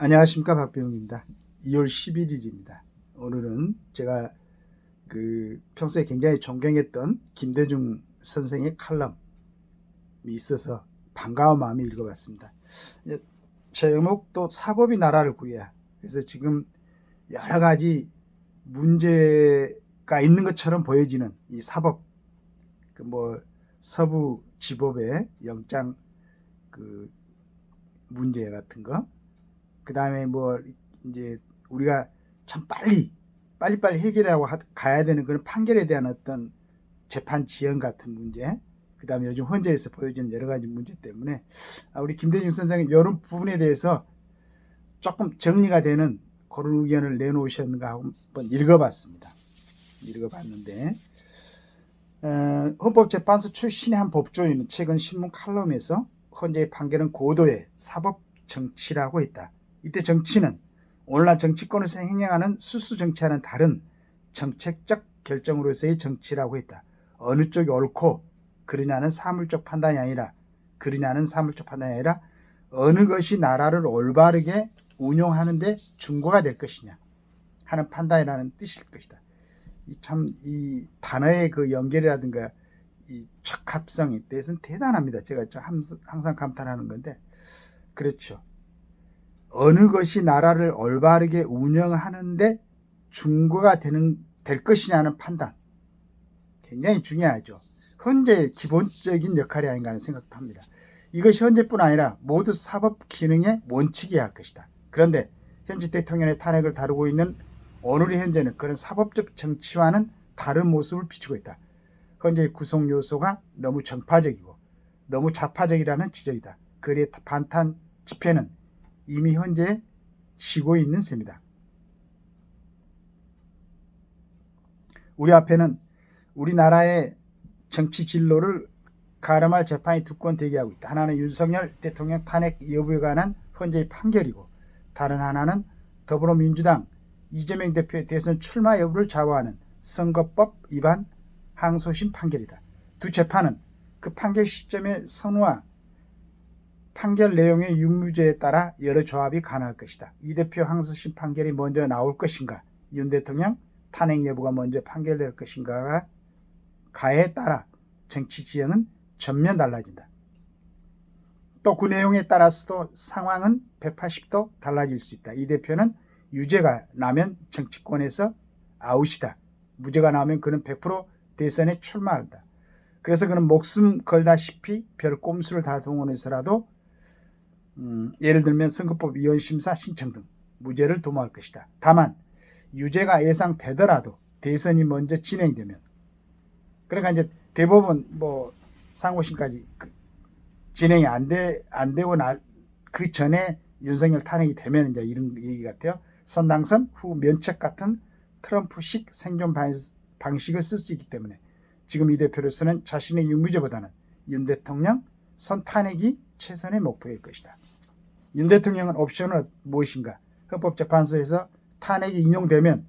안녕하십니까 박병입니다. 2월 11일입니다. 오늘은 제가 그 평소에 굉장히 존경했던 김대중 선생의 칼럼이 있어서 반가운 마음에 읽어봤습니다. 제목도 사법이 나라를 구해야. 그래서 지금 여러 가지 문제가 있는 것처럼 보여지는 이 사법 그 뭐 서부 지법의 영장 그 문제 같은 거 그 다음에 뭐 이제 우리가 참 빨리 빨리빨리 해결하고 하- 가야 되는 그런 판결에 대한 어떤 재판 지연 같은 문제 그 다음에 요즘 헌재에서 보여지는 여러 가지 문제 때문에 아, 우리 김대중 선생님 이런 부분에 대해서 조금 정리가 되는 그런 의견을 내놓으셨는가 한번 읽어봤습니다. 읽어봤는데 어, 헌법재판소 출신의 한 법조인은 최근 신문 칼럼에서 헌재의 판결은 고도의 사법 정치라고 했다. 이때 정치는 오늘날 정치권에서 행행하는 수수 정치와는 다른 정책적 결정으로서의 정치라고 했다. 어느 쪽이 옳고 그러냐는 사물적 판단이 아니라 그러냐는 사물적 판단이 아니라 어느 것이 나라를 올바르게 운용하는데 중고가 될 것이냐 하는 판단이라는 뜻일 것이다. 이참이 단어의 그 연결이라든가 이 적합성에 대해서는 대단합니다. 제가 항상 감탄하는 건데 그렇죠. 어느 것이 나라를 올바르게 운영하는데 중고가 되는 될 것이냐는 판단 굉장히 중요하죠. 현재의 기본적인 역할이 아닌가 하는 생각도 합니다. 이것이 현재뿐 아니라 모두 사법 기능의 원칙이어야 할 것이다. 그런데 현재 대통령의 탄핵을 다루고 있는 오늘의 현재는 그런 사법적 정치와는 다른 모습을 비추고 있다. 현재의 구성 요소가 너무 정파적이고 너무 좌파적이라는 지적이다. 그의 반탄 집회는 이미 현재 지고 있는 셈이다. 우리 앞에는 우리나라의 정치 진로를 가름할 재판이 두 건 대기하고 있다. 하나는 윤석열 대통령 탄핵 여부에 관한 현재의 판결이고 다른 하나는 더불어민주당 이재명 대표의 대선 출마 여부를 좌우하는 선거법 위반 항소심 판결이다. 두 재판은 그 판결 시점의 선우와 판결 내용의 유무죄에 따라 여러 조합이 가능할 것이다. 이 대표 항소심 판결이 먼저 나올 것인가, 윤 대통령 탄핵 여부가 먼저 판결될 것인가가 가에 따라 정치 지형은 전면 달라진다. 또 그 내용에 따라서도 상황은 180도 달라질 수 있다. 이 대표는 유죄가 나면 정치권에서 아웃이다. 무죄가 나오면 그는 100% 대선에 출마한다. 그래서 그는 목숨 걸다시피 별 꼼수를 다 동원해서라도 음, 예를 들면 선거법 위헌심사 신청 등 무죄를 도모할 것이다. 다만 유죄가 예상되더라도 대선이 먼저 진행되면 그러니까 이제 대법원 뭐 상고심까지 그 진행이 안돼안 되고 나 그 전에 윤석열 탄핵이 되면 이제 이런 얘기 같아요. 선당선 후 면책 같은 트럼프식 생존 방- 방식을 쓸 수 있기 때문에 지금 이 대표로서는 자신의 유무죄보다는 윤 대통령 선 탄핵이 최선의 목표일 것이다. 윤 대통령은 옵션은 무엇인가? 헌법재판소에서 탄핵이 인용되면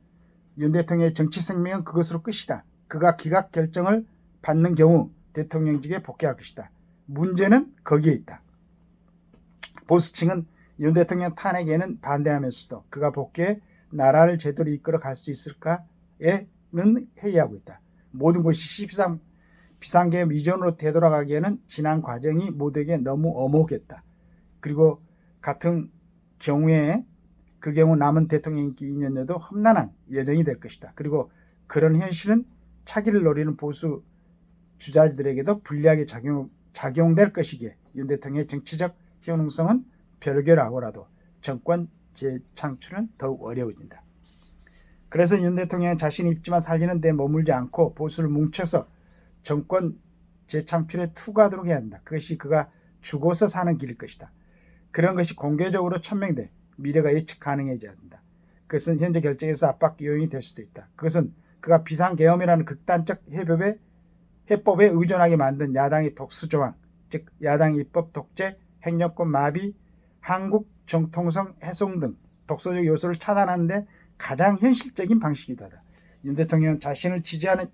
윤 대통령의 정치 생명은 그것으로 끝이다. 그가 기각 결정을 받는 경우 대통령직에 복귀할 것이다. 문제는 거기에 있다. 보수층은 윤 대통령 탄핵에는 반대하면서도 그가 복귀해 나라를 제대로 이끌어 갈 수 있을까에는 회의하고 있다. 모든 것이 비상, 비상계엄 이전으로 되돌아가기에는 지난 과정이 모두에게 너무 어목했다. 그리고 같은 경우에 그 경우 남은 대통령 임기 2년여도 험난한 여정이 될 것이다. 그리고 그런 현실은 차기를 노리는 보수 주자들에게도 불리하게 작용, 작용될 것이기에 윤 대통령의 정치적 효능성은 별개라고라도 정권 재창출은 더욱 어려워진다. 그래서 윤 대통령은 자신의 입지만 살리는 데 머물지 않고 보수를 뭉쳐서 정권 재창출에 투구하도록 해야 한다. 그것이 그가 죽어서 사는 길일 것이다. 그런 것이 공개적으로 천명돼 미래가 예측 가능해져야 한다. 그것은 현재 결정에서 압박 요인이 될 수도 있다. 그것은 그가 비상계엄이라는 극단적 해법에 해법에 의존하게 만든 야당의 독수 조항, 즉 야당 입법 독재, 행정권 마비, 한국 정통성 훼손 등 독소적 요소를 차단하는데 가장 현실적인 방식이다. 윤 대통령은 자신을 지지하는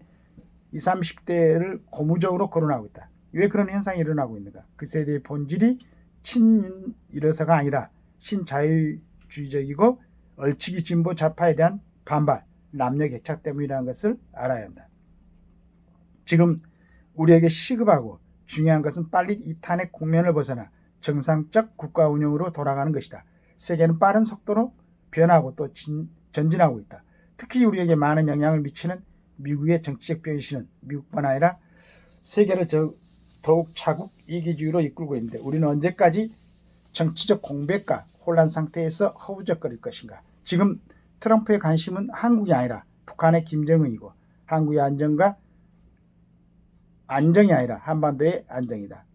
20, 30대를 고무적으로 거론하고 있다. 왜 그런 현상이 일어나고 있는가? 그 세대의 본질이 친일어서가 아니라 신자유 민족주의적이고 얼치기 진보 좌파에 대한 반발, 남녀 개착 때문이라는 것을 알아야 한다. 지금 우리에게 시급하고 중요한 것은 빨리 이 탄핵 국면을 벗어나 정상적 국가 운영으로 돌아가는 것이다. 세계는 빠른 속도로 변하고 또 진- 전진하고 있다. 특히 우리에게 많은 영향을 미치는 미국의 정치적 변신은 미국뿐 아니라 세계를 저- 더욱 자국 이기주의로 이끌고 있는데 우리는 언제까지 정치적 공백과 혼란 상태에서 허우적거릴 것인가? 지금 트럼프의 관심은 한국이 아니라 북한의 김정은이고 한국의 안정과 안정이 아니라 한반도의 안정이다.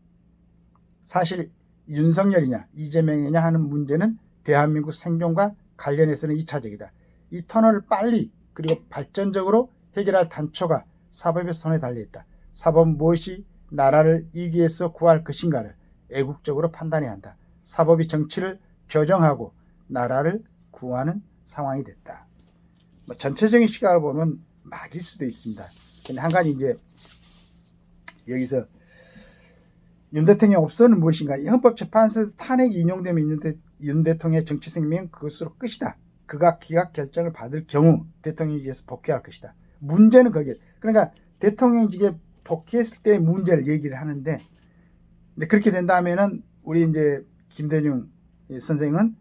사실 윤석열이냐 이재명이냐 하는 문제는 대한민국 생존과 관련해서는 2차적이다. 이 터널을 빨리 그리고 발전적으로 해결할 단초가 사법의 손에 달려있다. 사법은 무엇이 나라를 이기에서 구할 것인가를 애국적으로 판단해야 한다. 사법이 정치를 교정하고 나라를 구하는 상황이 됐다. 뭐 전체적인 시각을 보면 맞을 수도 있습니다. 근데 한 가지 이제 여기서 윤 대통령 없어는 무엇인가? 이 헌법재판소에서 탄핵이 인용되면 윤, 대, 윤 대 통령의 정치 생명은 그것으로 끝이다. 그가 기각 결정을 받을 경우 대통령직에서 복귀할 것이다. 문제는 거기에 그러니까 대통령직에 복귀했을 때 문제를 얘기를 하는데 근데 그렇게 된다면은 우리 이제 김대중 선생은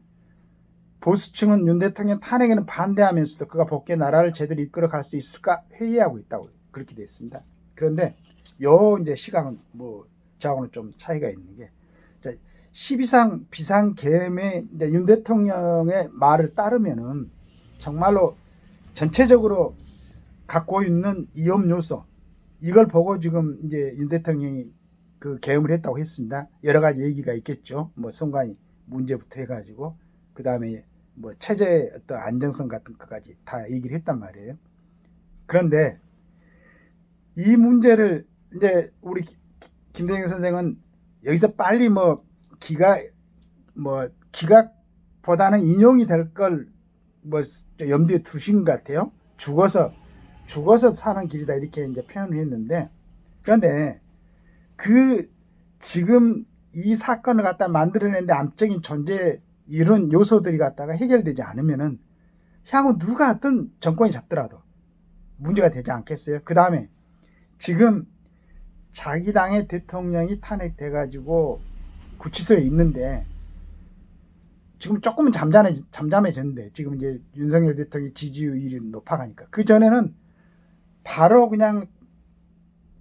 보수층은 윤 대통령 탄핵에는 반대하면서도 그가 복귀 나라를 제대로 이끌어 갈 수 있을까 회의하고 있다고 그렇게 돼 있습니다. 그런데 요 이제 시각은 뭐 저하고는 좀 차이가 있는 게 12상 비상 계엄의 이제 윤 대통령의 말을 따르면은 정말로 전체적으로 갖고 있는 위험 요소 이걸 보고 지금 이제 윤 대통령이 그 계엄을 했다고 했습니다. 여러 가지 얘기가 있겠죠. 뭐 선관위 문제부터 해가지고 그 다음에 뭐 체제 어떤 안정성 같은 것까지 다 얘기를 했단 말이에요. 그런데 이 문제를 이제 우리 기- 김대중 선생은 여기서 빨리 뭐 기가 뭐 기각보다는 인용이 될 걸 뭐 염두에 두신 것 같아요. 죽어서 죽어서 사는 길이다 이렇게 이제 표현을 했는데 그런데 그 지금 이 사건을 갖다 만들어내는데 암적인 존재 이런 요소들이 갖다가 해결되지 않으면은 향후 누가 어떤 정권이 잡더라도 문제가 되지 않겠어요? 그 다음에 지금 자기 당의 대통령이 탄핵돼 가지고 구치소에 있는데 지금 조금은 잠잠해 잠잠해졌는데 지금 이제 윤석열 대통령의 지지율이 높아가니까 그 전에는 바로 그냥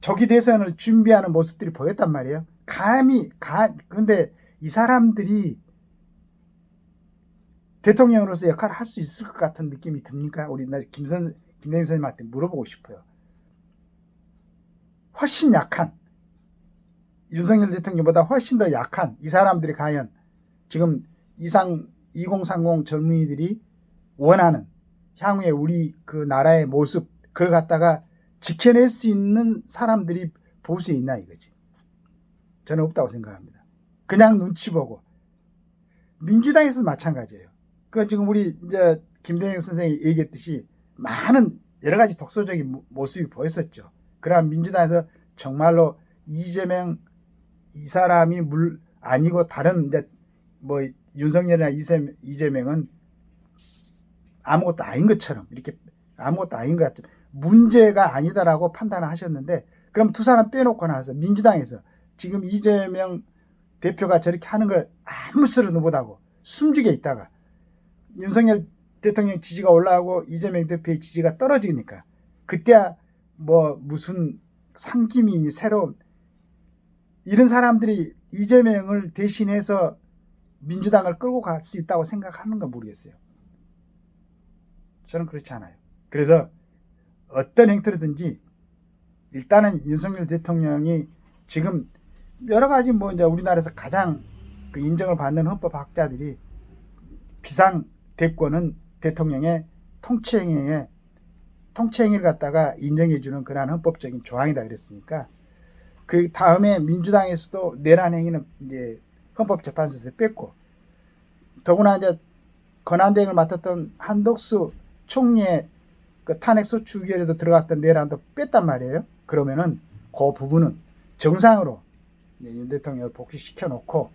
조기 대선을 준비하는 모습들이 보였단 말이에요. 감히 가 근데 이 사람들이 대통령으로서 역할을 할 수 있을 것 같은 느낌이 듭니까? 우리 나 김선 김대중 선생님한테 물어보고 싶어요. 훨씬 약한 윤석열 대통령보다 훨씬 더 약한 이 사람들이 과연 지금 이상 2030 젊은이들이 원하는 향후에 우리 그 나라의 모습 그걸 갖다가 지켜낼 수 있는 사람들이 보수에 있나 이거지. 저는 없다고 생각합니다. 그냥 눈치 보고 민주당에서도 마찬가지예요. 그 지금 우리 이제 김대중 선생이 얘기했듯이 많은 여러 가지 독소적인 모- 모습이 보였었죠. 그러나 민주당에서 정말로 이재명 이 사람이 물 아니고 다른 이제 뭐 윤석열이나 이재- 이재명은 아무것도 아닌 것처럼 이렇게 아무것도 아닌 것 같죠. 문제가 아니다라고 판단을 하셨는데 그럼 두 사람 빼놓고 나서 민주당에서 지금 이재명 대표가 저렇게 하는 걸 아무 쓰러도 못하고 숨지게 있다가 윤석열 대통령 지지가 올라가고 이재명 대표의 지지가 떨어지니까 그때야 뭐 무슨 삼김이니 새로운 이런 사람들이 이재명을 대신해서 민주당을 끌고 갈 수 있다고 생각하는 건 모르겠어요. 저는 그렇지 않아요. 그래서 어떤 행태로든지 일단은 윤석열 대통령이 지금 여러 가지 뭐 이제 우리나라에서 가장 그 인정을 받는 헌법학자들이 비상 대권은 대통령의 통치행위에 통치행위를 갖다가 인정해주는 그러한 헌법적인 조항이다 그랬으니까 그 다음에 민주당에서도 내란 행위는 이제 헌법재판소에서 뺐고 더구나 이제 권한대행을 맡았던 한덕수 총리의 그 탄핵소추 의결에도 들어갔던 내란도 뺐단 말이에요. 그러면은 그 부분은 정상으로 윤 대통령을 복귀시켜 놓고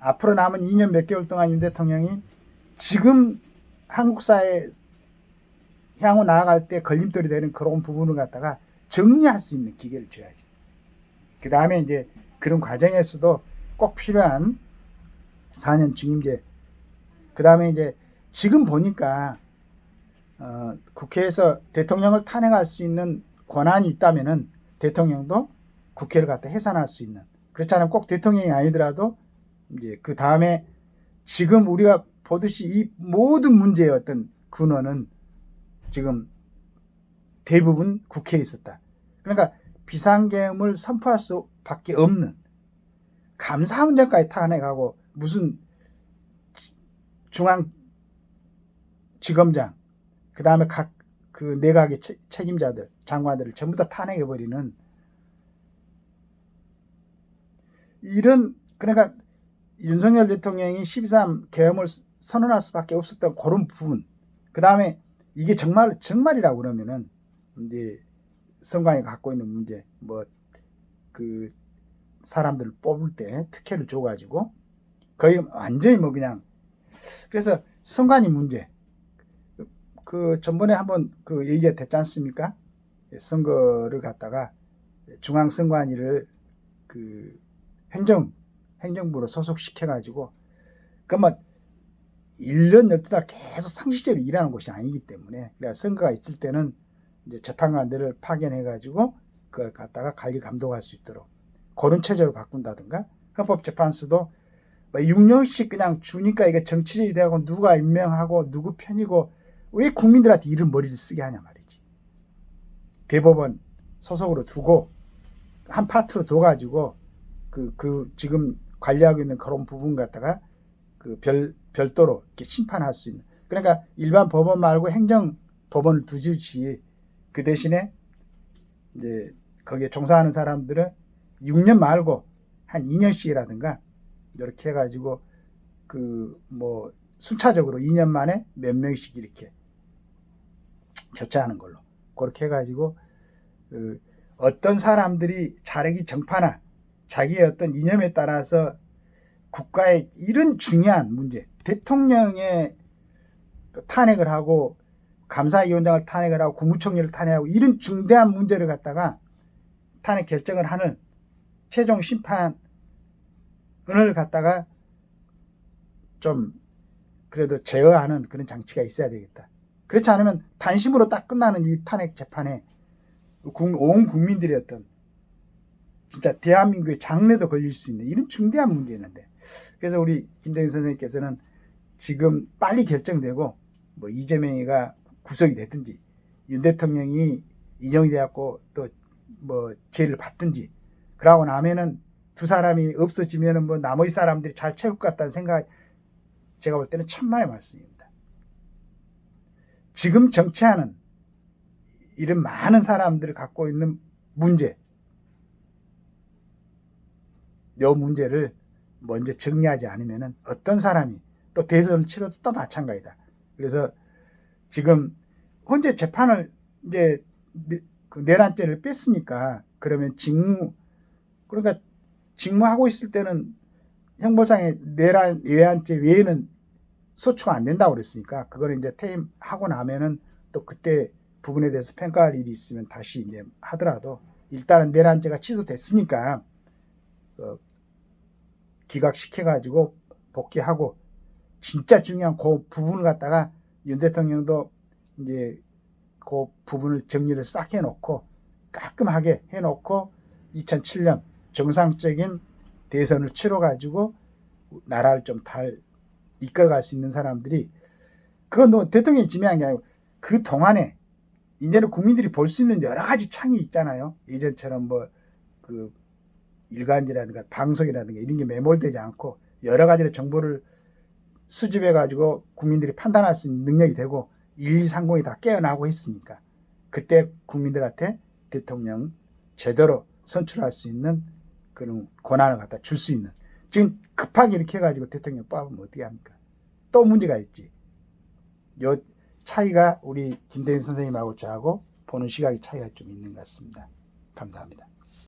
앞으로 남은 2년 몇 개월 동안 윤 대통령이 지금 한국 사회 향후 나아갈 때 걸림돌이 되는 그런 부분을 갖다가 정리할 수 있는 기계를 줘야지. 그 다음에 이제 그런 과정에서도 꼭 필요한 4년 중임제. 그 다음에 이제 지금 보니까 어, 국회에서 대통령을 탄핵할 수 있는 권한이 있다면은 대통령도 국회를 갖다 해산할 수 있는 그렇지 않으면 꼭 대통령이 아니더라도 이제 그 다음에 지금 우리가 보듯이 이 모든 문제의 어떤 근원은 지금 대부분 국회에 있었다. 그러니까 비상계엄을 선포할 수밖에 없는 감사원장까지 탄핵하고 무슨 중앙 지검장 그 다음에 각 그 내각의 채- 책임자들 장관들을 전부 다 탄핵해 버리는 이런 그러니까 윤석열 대통령이 12.3 계엄을 선언할 수밖에 없었던 그런 부분. 그 다음에 이게 정말 정말이라고 그러면은 이제 선관위 갖고 있는 문제 뭐 그 사람들을 뽑을 때 특혜를 줘가지고 거의 완전히 뭐 그냥 그래서 선관위 문제 그 전번에 한번 그 얘기가 됐지 않습니까? 선거를 갖다가 중앙선관위를 그 행정 행정부로 소속시켜 가지고 그뭐 1년 12달 계속 상시적으로 일하는 곳이 아니기 때문에 그래서 선거가 있을 때는 이제 재판관들을 파견해 가지고 그걸 갖다가 관리 감독할 수 있도록 그런 체제로 바꾼다든가 헌법재판소도 뭐 6년씩 그냥 주니까 이게 정치적이 되고 누가 임명하고 누구 편이고 왜 국민들한테 이런 머리를 쓰게 하냐 말이지. 대법원 소속으로 두고 한 파트로 둬가지고 그, 그 지금 관리하고 있는 그런 부분 갖다가 그 별, 별도로 이렇게 심판할 수 있는. 그러니까 일반 법원 말고 행정 법원을 두듯이 그 대신에 이제 거기에 종사하는 사람들은 6년 말고 한 2년씩이라든가 이렇게 해가지고 그 뭐 순차적으로 2년 만에 몇 명씩 이렇게 교체하는 걸로 그렇게 해가지고 그 어떤 사람들이 자력이 정파나 자기의 어떤 이념에 따라서 국가의 이런 중요한 문제 대통령의 그 탄핵을 하고 감사위원장을 탄핵을 하고 국무총리를 탄핵하고 이런 중대한 문제를 갖다가 탄핵 결정을 하는 최종 심판을 갖다가 좀 그래도 제어하는 그런 장치가 있어야 되겠다. 그렇지 않으면 단심으로 딱 끝나는 이 탄핵 재판에 국- 온 국민들의 어떤 진짜 대한민국의 장래도 걸릴 수 있는 이런 중대한 문제였는데 그래서 우리 김정인 선생님께서는 지금 빨리 결정되고 뭐 이재명이가 구속이 됐든지 윤 대통령이 인용이 되었고 또 뭐 죄를 받든지 그러고 나면은 두 사람이 없어지면은 뭐 나머지 사람들이 잘 채울 것 같다는 생각 제가 볼 때는 천만의 말씀입니다. 지금 정치하는 이런 많은 사람들을 갖고 있는 문제, 요 문제를 먼저 정리하지 않으면은 어떤 사람이 또 대선을 치러도 또 마찬가지다. 그래서 지금 현재 재판을 이제 내- 그 내란죄를 뺐으니까 그러면 직무 그러니까 직무하고 있을 때는 형법상의 내란 외환죄 외에는 소추가 안 된다고 그랬으니까 그거를 이제 퇴임하고 나면은 또 그때 부분에 대해서 평가할 일이 있으면 다시 이제 하더라도 일단은 내란죄가 취소됐으니까 어, 기각시켜 가지고 복귀하고 진짜 중요한 그 부분을 갖다가 윤 대통령도 이제 그 부분을 정리를 싹 해놓고 깔끔하게 해놓고 2007년 정상적인 대선을 치러 가지고 나라를 좀잘 이끌어갈 수 있는 사람들이 그건 뭐 대통령이 지명한 게 아니고 그 동안에 이제는 국민들이 볼 수 있는 여러 가지 창이 있잖아요. 예전처럼 뭐 그 일간지라든가 방송이라든가 이런 게 매몰되지 않고 여러 가지의 정보를 수집해 가지고 국민들이 판단할 수 있는 능력이 되고 1, 2, 30이 다 깨어나고 했으니까 그때 국민들한테 대통령 제대로 선출할 수 있는 그런 권한을 갖다 줄 수 있는 지금 급하게 이렇게 해가지고 대통령 뽑으면 어떻게 합니까? 또 문제가 있지. 요 차이가 우리 김대인 선생님하고 저하고 보는 시각이 차이가 좀 있는 것 같습니다. 감사합니다.